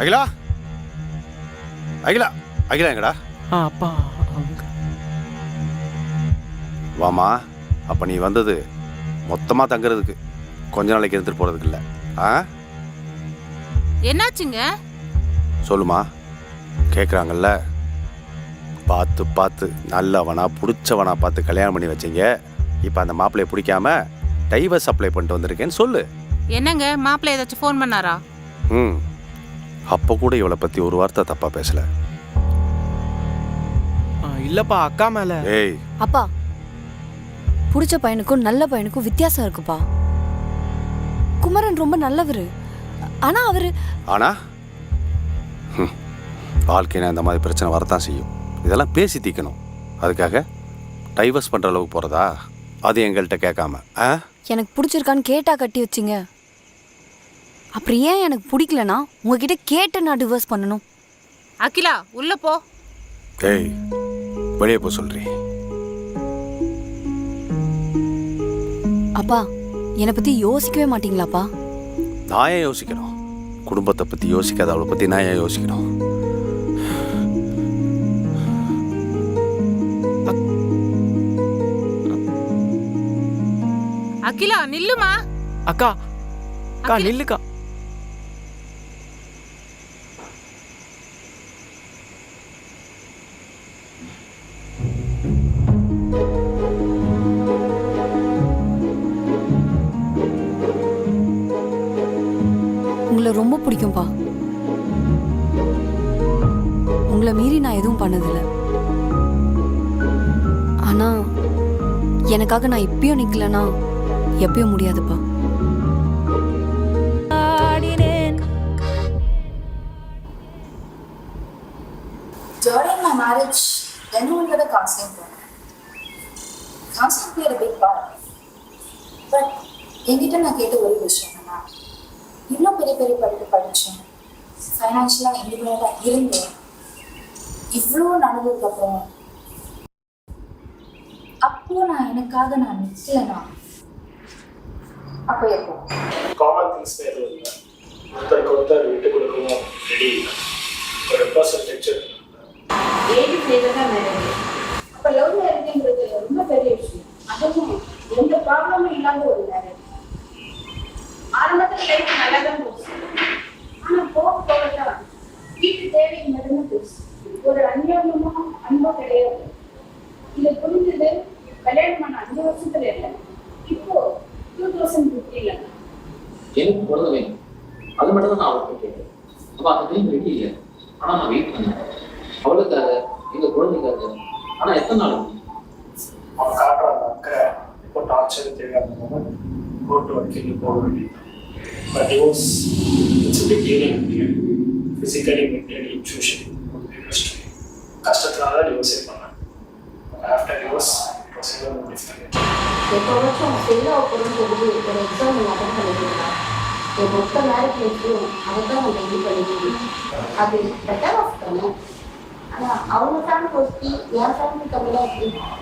அகிலா? அகிலா அகிலா எங்கடா? அப்பா வாமா அப்போ நீ வந்தது மொத்தமாக தங்குறதுக்கு கொஞ்ச நாளைக்கு எடுத்துகிட்டு போகிறதுக்கு இல்லை. ஆ? என்னாச்சுங்க? சொல்லுமா கேட்குறாங்கல்ல பார்த்து பார்த்து நல்லவனா பிடிச்சவனா பார்த்து கல்யாணம் பண்ணி வச்சீங்க. இப்போ அந்த மாப்பிள்ளைய பிடிக்காம டைவர்ஸ் அப்ளை பண்ணிட்டு வந்திருக்கேன்னு சொல்லு. என்னங்க மாப்பிள்ளை ஏதாச்சும் ஃபோன் பண்ணாரா? ம். அப்போ கூட இவளை பற்றி ஒரு வார்த்தை தப்பாக பேசல. ஆ, இல்லப்பா அக்கா மேல. ஏய். அப்பா பிடிச்ச பையனுக்கும் நல்ல பையனுக்கும் வித்தியாசம் இருக்குப்பா. குமரன் ரொம்ப நல்லவர். ஆனா அவரு ஆனா? ஹம், வாழ்க்கையில இந்த மாதிரி பிரச்சனை வரத்தான் செய்யும். இதெல்லாம் பேசி தீக்கணும். அதுக்காக டைவர்ஸ் பண்ணுற அளவுக்கு போகிறதா அது எங்கள்கிட்ட கேட்காம. ஆ? எனக்கு பிடிச்சிருக்கான்னு கேட்டா கட்டி வச்சிங்க. அப்புறம் ஏன் எனக்கு பிடிக்கலனா உங்ககிட்ட கேட்டு நான் டிவோர்ஸ் பண்ணணும். அகிலா உள்ள போ. ஏய் வெளியே போ சொல்றி. அப்பா என்னை பத்தி யோசிக்கவே மாட்டீங்களாப்பா? நான் ஏன் யோசிக்கணும்? குடும்பத்தை பற்றி யோசிக்காத அவளை பற்றி நான் ஏன் யோசிக்கணும்? அகிலா நில்லுமா? அக்கா அக்கா. நில்லுக்கா. பிடிக்கும்பா உங்களை மீறி நான் எதுவும் பண்ணதில்ல ஆனா எனக்காக நான் இப்பயும் நிக்கலனா எப்பயும் முடியாதுப்பா During my marriage, then only the counseling program. Counseling played a big part. But என்கிட்ட நான் கேட்ட ஒரு விஷயம் என்னன்னா பெரிய பெரிய படிப்பு படித்தேன். ஃபைனான்ஷியலாக இண்டிபெண்ட்டாக இருந்தேன். இவ்வளோ நடந்ததுக்கு அப்புறம் அப்போ நான் எனக்காக நான் நிற்கலனா அப்போ எப்போ? காமன் திங்ஸ் எதுவும் இல்லை. ஒருத்தருக்கு ஒருத்தர் விட்டு கொடுக்கவும் ரெடி இல்லை. ஒரு பர்சன்டேஜ் ஏழு பேர் தான் மேரேஜ் அப்போ லவ் மேரேஜ்ன்றது ரொம்ப பெரிய விஷயம். அதுவும் எந்த ப்ராப்ளமும் இல்லாத ஒரு மேரேஜ் ஆரம்பத்தில் லைஃப் நல்லா தான் போச்சு ஆனால் போக போக தான் மட்டும்தான் போச்சு ஒரு அந்யோன்யமும் அன்பும் கிடையாது. இது புரிஞ்சது கல்யாணம் பண்ண அஞ்சு வருஷத்துல இல்லை. இப்போ டூ தௌசண்ட் ஃபிஃப்டியில் எனக்கு குழந்தை வேணும் அது மட்டும் தான் நான் அவர்கிட்ட கேட்டேன். அப்போ அந்த டைம் ரெடி இல்லை. ஆனால் நான் வெயிட் பண்ணேன். அவளுக்காக எங்கள் குழந்தைக்காக. ஆனால் எத்தனை நாள்? அவன் காட்டுற அந்த அக்கறை இப்போ டார்ச்சர் மூமெண்ட் கோர்ட் வக்கீல் போக வேண்டியது. But divorce it's big dealing physically mentally socially கஷ்டம் கஷ்டத்தினால டிவோர்ஸே பண்ணேன் ஆஃப்டர் டிவோர்ஸ் ப்ரொசீஜர் டிஃப்ரெண்ட் எப்போவாச்சும் செல்ல போகிறோம்னு சொல்லி ஒரு எக்ஸாம் அட்டன் பண்ணிருந்தா என் மொத்த மேரேஜ் லைஃப்லையும் அதை தான் நான் ரெடி பண்ணிருக்கேன் அது பெட்டர் ஆஃப் பண்ணும் ஆனால் அவங்க ஃபேமிலி ஒஸ்தி என் ஃபேமிலி கம்மியாக இருக்கு